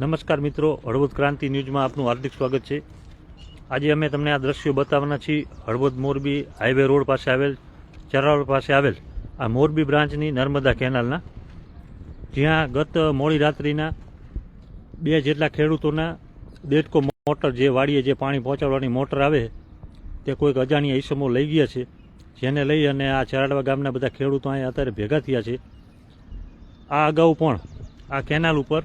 નમસ્કાર મિત્રો, હળવદ ક્રાંતિ ન્યૂઝમાં આપનું હાર્દિક સ્વાગત છે. આજે અમે તમને આ દ્રશ્યો બતાવવાના છીએ. હળવદ મોરબી હાઈવે રોડ પાસે આવેલ ચરાવડ પાસે આવેલ, આ મોરબી બ્રાન્ચની નર્મદા કેનાલના. જ્યાં ગત મોડી રાત્રિના બે જેટલા ખેડૂતોના દેડકો મોટર જે વાડીએ જે પાણી પહોંચાડવાની મોટર આવે, તે કોઈક અજાણ્યા ઈસમો લઈ ગયા છે, જેને લઈ અને આ ચરાડવા ગામના બધા ખેડૂતો અહીંયા અત્યારે ભેગા થયા છે. આ અગાઉ પણ આ કેનાલ ઉપર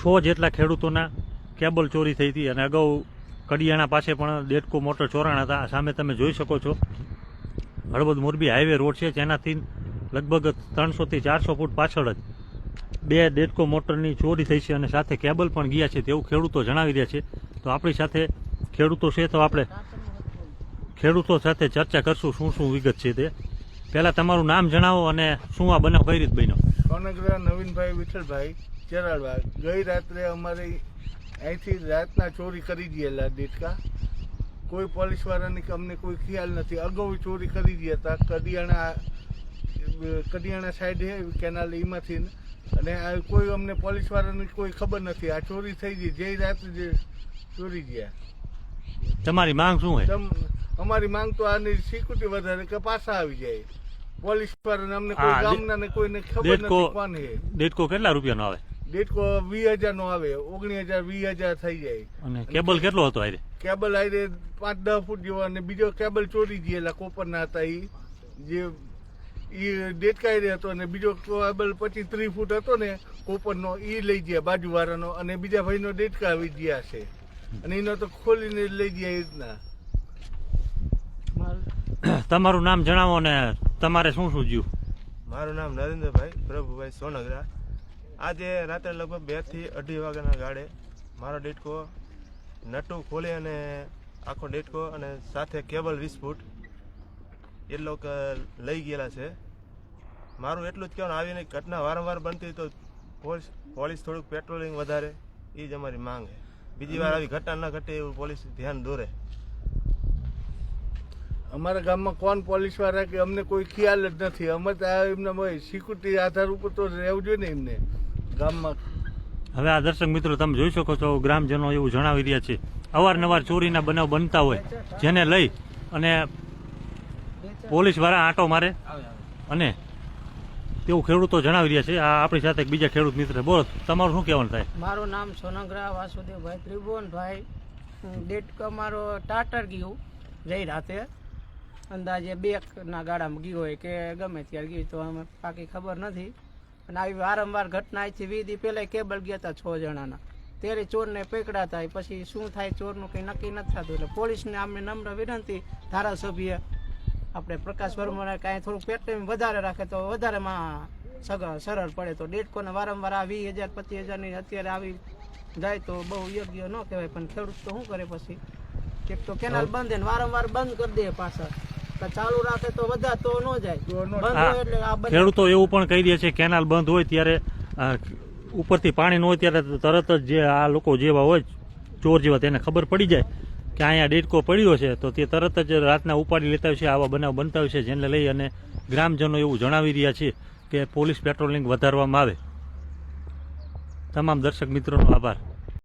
છ જેટલા ખેડૂતોના કેબલ ચોરી થઈ હતી અને અગાઉ કડિયાણા પાસે પણ દેડકો મોટર ચોરાણા હતા. સામે તમે જોઈ શકો છો. હળવદ મોરબી હાઈવે રોડ છે. જેનાથી લગભગ ત્રણસોથી ચારસો ફૂટ પાછળ જ બે દેડકો મોટરની ચોરી થઈ છે અને સાથે કેબલ પણ ગયા છે તેવું ખેડૂતો જણાવી રહ્યા છે. તો આપણી સાથે ખેડૂતો છે તો આપણે ખેડૂતો સાથે ચર્ચા કરશું શું શું વિગત છે તે. પહેલાં તમારું નામ જણાવો અને શું આ બનાવ કઈ રીત બન્યો? નવીનભાઈ વિઠ્ઠલભાઈ. ચરાડવા ગઈ રાત્રે અમારે અહીંથી રાતના ચોરી કરી ગયેલા દેટકા. કોઈ પોલીસવાળાની અમને કોઈ ખ્યાલ નથી. અગાઉ ચોરી કરી ગયા હતા. કડિયાણા કડિયાણા સાઈડ કેનાલ એમાંથી અને આ કોઈ અમને પોલીસવાળાની કોઈ ખબર નથી. આ ચોરી થઈ ગઈ. જે રાત્રે જે ચોરી ગયા. તમારી માંગ શું છે અમારી માંગ તો આની સિક્યુરિટી વધારે કે પાછા આવી જાય. પોલીસ પર અમને કોઈ ગામના ને કોઈને ખબર નથી કોણ છે દેડકો કેટલા રૂપિયાનો આવે? દેડકો વીસ હજાર નો આવે ઓગણીસ હજાર વીસ હજાર થઈ જાય. અને કેબલ કેટલો હતો આરે કેબલ આઈને પાંચ દસ ફૂટ જેવો અને બીજો કેબલ ચોરી ગયેલા કોપરના હતા ઈ. જે ઈ દેડકાઈ હતો અને બીજો કેબલ પચીસ ત્રીસ ફૂટ હતો ને કોપરનો ઈ લઈ ગયા બાજુવાળાનો અને બીજા ભાઈનો દેડકા આવી ગયા છે. અને એનો તો ખોલીને જ લઈ ગયા એ રીતના. તમારું નામ જણાવો ને તમારે શું શું જ્યું મારું નામ નરેન્દ્રભાઈ પ્રભુભાઈ સોનગરા. આજે રાત્રે લગભગ બેથી અઢી વાગ્યાના ગાડે મારો ડેટકો નટું ખોલી અને આખો ડેટકો અને સાથે કેબલ વીસ ફૂટ એ લોકો લઈ ગયેલા છે. મારું એટલું જ કહેવાનું આવીને ઘટના વારંવાર બનતી તો પોલીસ પોલીસ થોડુંક પેટ્રોલિંગ વધારે, એ જ અમારી માંગ છે. બીજી વાર આવી ઘટના ન ઘટે એવું પોલીસ ધ્યાન દોરે. અમારા ગામમાં કોણ પોલીસવાળા કે અમને કોઈ ખ્યાલ જ નથી. અમે તો એમના સિક્યુરિટી આધાર ઉપર તો રહેવું જોઈએ ને એમને. ગામમાં. હવે આ દર્શક મિત્રો તમે જોઈ શકો છો ગ્રામજનો એવું જણાવી રહ્યા છે. અવારનવાર ચોરીના બનાવ બનતા હોય જેને લઈ અને પોલીસવાળા આંટો મારે અને તેવું ખેડૂતો જણાવી રહ્યા છે. આ આપણી સાથે એક બીજા ખેડૂત મિત્ર. બોલો તમારું શું કહેવાનું થાય? મારું નામ સોનગ્રા વાસુદેવભાઈ ત્રિભુવનભાઈ ડેટ મારો ટાટર ગયું જઈ રાતે. અંદાજે બે ના ગાડામાં ગયું હોય કે ગમે ત્યારે ગયું તો અમે બાકી ખબર નથી. અને આવી વારંવાર ઘટના આવી વીસ દી પહેલા કેબલ ગયા હતા છ જણાના. ત્યારે ચોરને પકડાતા થાય પછી શું થાય ચોરનું કંઈ નક્કી નથી થતું. એટલે પોલીસને અમને નમ્ર વિનંતી ધારાસભ્ય આપણે પ્રકાશ વર્માને કાંઈ થોડુંક પેટ્રોલ વધારે રાખે તો વધારેમાં સગ સરળ પડે. તો ડેટકોને વારંવાર આ વીસ હજાર પચીસ હજારની અત્યારે આવી જાય તો બહુ યોગ્ય ન કહેવાય. પણ ખેડૂત તો શું કરે પછી? એક તો કેનાલ બંધ વારંવાર બંધ કરી દે પાછા. તો ચાલુ રાખે તો બધા તો ન જાય. ખેડૂતો એવું પણ કહી રહ્યા છે કેનાલ બંધ હોય ત્યારે ઉપરથી પાણી ન હોય ત્યારે તરત જ જે આ લોકો જેવા હોય ચોર જેવા તેને ખબર પડી જાય કે અહીંયા ડેટકો પડ્યો છે તો તે તરત જ રાતના ઉપાડી લેતા હોય છે આવા બનાવ બનતા હોય છે જેને લઈ અને ગ્રામજનો એવું જણાવી રહ્યા છે કે પોલીસ પેટ્રોલિંગ વધારવામાં આવે. તમામ દર્શક મિત્રોનો આભાર.